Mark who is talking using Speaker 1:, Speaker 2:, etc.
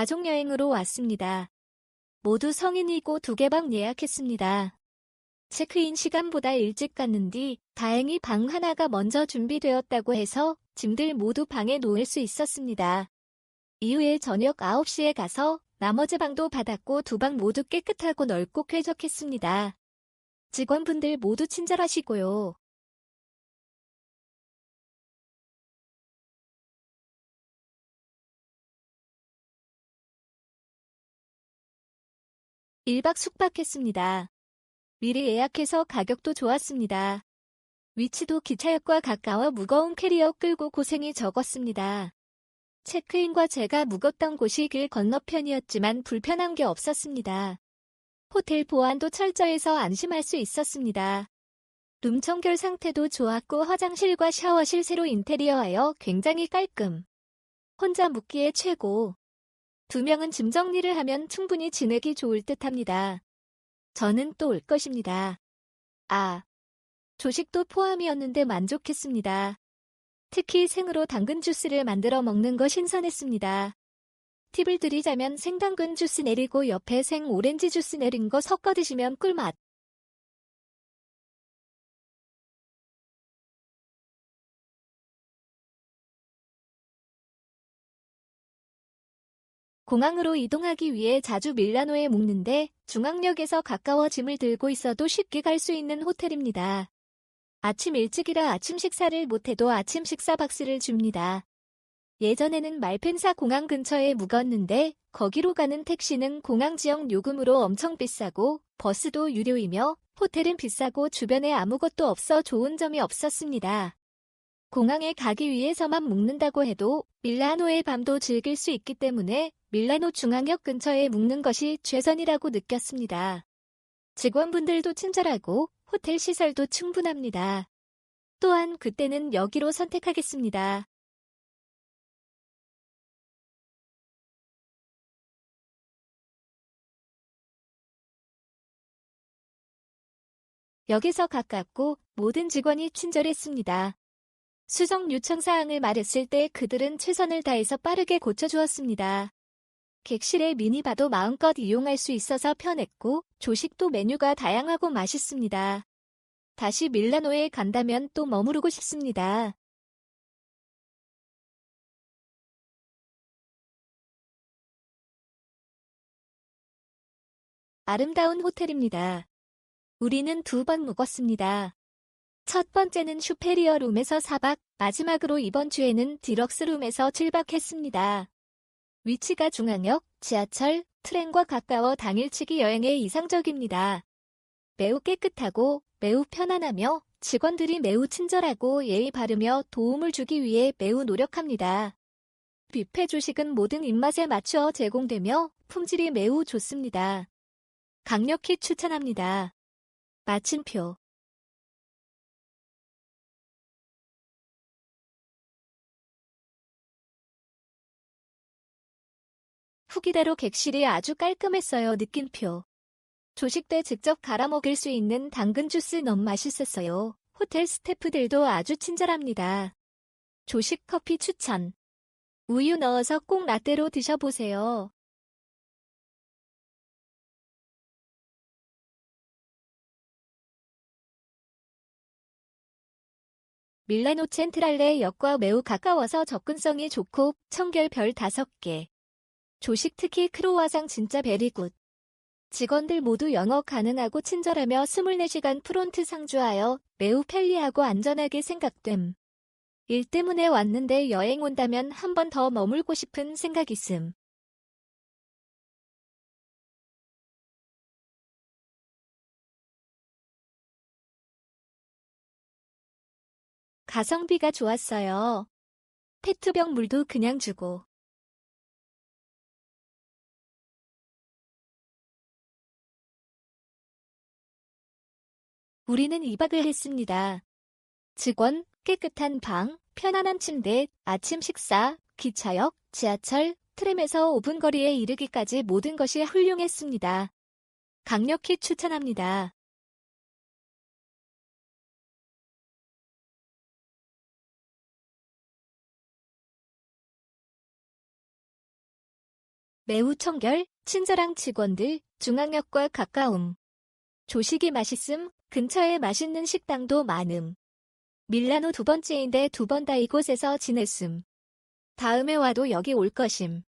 Speaker 1: 가족여행으로 왔습니다. 모두 성인이고 두 개 방 예약했습니다. 체크인 시간보다 일찍 갔는디 다행히 방 하나가 먼저 준비되었다고 해서 짐들 모두 방에 놓을 수 있었습니다. 이후에 저녁 9시에 가서 나머지 방도 받았고 두 방 모두 깨끗하고 넓고 쾌적했습니다. 직원분들 모두 친절하시고요. 일박 숙박했습니다. 미리 예약해서 가격도 좋았습니다. 위치도 기차역과 가까워 무거운 캐리어 끌고 고생이 적었습니다. 체크인과 제가 묵었던 곳이 길 건너편이었지만 불편한 게 없었습니다. 호텔 보안도 철저해서 안심할 수 있었습니다. 룸 청결 상태도 좋았고 화장실과 샤워실 새로 인테리어하여 굉장히 깔끔. 혼자 묵기에 최고. 두 명은 짐 정리를 하면 충분히 지내기 좋을 듯 합니다. 저는 또 올 것입니다. 아, 조식도 포함이었는데 만족했습니다. 특히 생으로 당근 주스를 만들어 먹는 거 신선했습니다. 팁을 드리자면 생당근 주스 내리고 옆에 생 오렌지 주스 내린 거 섞어 드시면 꿀맛. 공항으로 이동하기 위해 자주 밀라노에 묵는데 중앙역에서 가까워 짐을 들고 있어도 쉽게 갈 수 있는 호텔입니다. 아침 일찍이라 아침 식사를 못해도 아침 식사 박스를 줍니다. 예전에는 말펜사 공항 근처에 묵었는데 거기로 가는 택시는 공항 지역 요금으로 엄청 비싸고 버스도 유료이며 호텔은 비싸고 주변에 아무것도 없어 좋은 점이 없었습니다. 공항에 가기 위해서만 묵는다고 해도 밀라노의 밤도 즐길 수 있기 때문에 밀라노 중앙역 근처에 묵는 것이 최선이라고 느꼈습니다. 직원분들도 친절하고 호텔 시설도 충분합니다. 또한 그때는 여기로 선택하겠습니다. 여기서 가깝고 모든 직원이 친절했습니다. 수정 요청 사항을 말했을 때 그들은 최선을 다해서 빠르게 고쳐주었습니다. 객실의 미니바도 마음껏 이용할 수 있어서 편했고 조식도 메뉴가 다양하고 맛있습니다. 다시 밀라노에 간다면 또 머무르고 싶습니다. 아름다운 호텔입니다. 우리는 두 번 묵었습니다. 첫 번째는 슈페리어 룸에서 4박, 마지막으로 이번 주에는 디럭스 룸에서 7박 했습니다. 위치가 중앙역, 지하철, 트램과 가까워 당일치기 여행에 이상적입니다. 매우 깨끗하고 매우 편안하며 직원들이 매우 친절하고 예의 바르며 도움을 주기 위해 매우 노력합니다. 뷔페 조식은 모든 입맛에 맞추어 제공되며 품질이 매우 좋습니다. 강력히 추천합니다. 마침표 후기대로 객실이 아주 깔끔했어요. 느낌표. 조식 때 직접 갈아 먹을 수 있는 당근 주스 너무 맛있었어요. 호텔 스태프들도 아주 친절합니다. 조식 커피 추천. 우유 넣어서 꼭 라떼로 드셔보세요. 밀라노 첸트랄레 역과 매우 가까워서 접근성이 좋고 청결 별 5개. 조식 특히 크로와상 진짜 베리굿. 직원들 모두 영어 가능하고 친절하며 24시간 프론트 상주하여 매우 편리하고 안전하게 생각됨. 일 때문에 왔는데 여행 온다면 한 번 더 머물고 싶은 생각 있음. 가성비가 좋았어요. 페트병 물도 그냥 주고. 우리는 2박을 했습니다. 직원, 깨끗한 방, 편안한 침대, 아침 식사, 기차역, 지하철, 트램에서 5분 거리에 이르기까지 모든 것이 훌륭했습니다. 강력히 추천합니다. 매우 청결, 친절한 직원들, 중앙역과 가까움. 조식이 맛있음, 근처에 맛있는 식당도 많음. 밀라노 두 번째인데 두 번 다 이곳에서 지냈음. 다음에 와도 여기 올 것임.